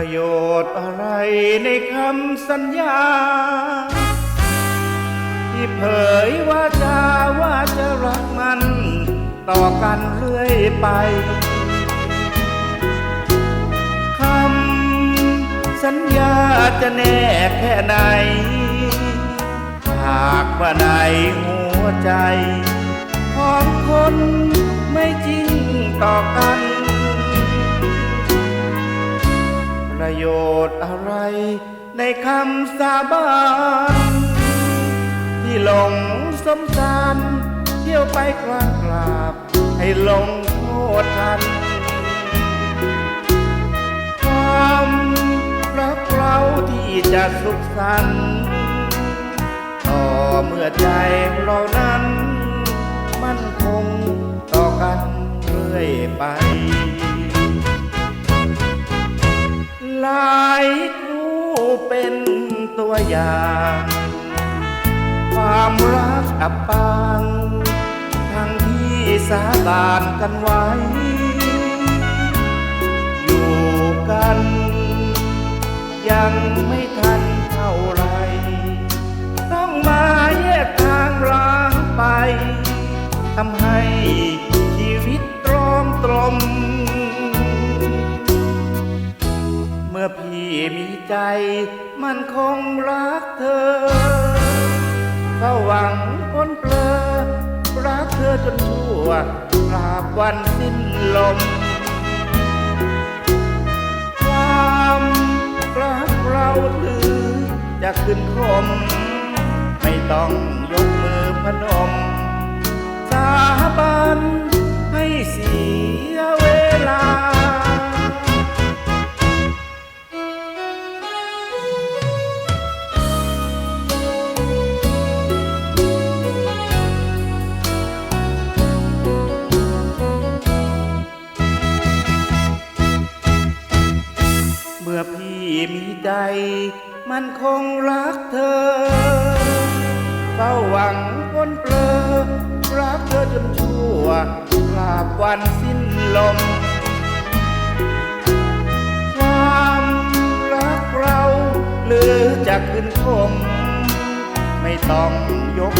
ประโยชน์อะไรในคำสัญญา ที่เผยว่าจะว่าจะรักมัน ต่อกันเรื่อยไปคำสัญญาจะแน่แค่ไหน หากว่าในหัวใจ ของคนไม่จริงต่อกัน ชน์อะไร ในคำสาบานที่หลงสมสารเที่ยวไปกลางกราบ ให้หลงโทษทันความรักเราที่จะสุขสันต์ต่อเมื่อใจเรานั้น มั่นคงต่อกันเรื่อยไป หลายคู่เป็นตัวอย่าง ความรักอับปางทั้งที่สาบานกันไว้ อยู่กัน ยังไม่ทันเท่าไร ต้องมาแยกทางร้างไปทำให้ชีวิตตรอมตรม ใจมันคงรักเธอก็หวังพ้นเปลอรักเธอจนชั่วกราบวันสิ้นลม ความรักเราถือจะขึ้นคม ไม่ต้องยกมือพนม สาบานให้สี มีใจมันคงรักเธอ เฝ้าหวังบนเปลอรักเธอจนชั่วกลาบวันสิ้นลม ความรักเราหรือจะขึ้นคม ไม่ต้องยก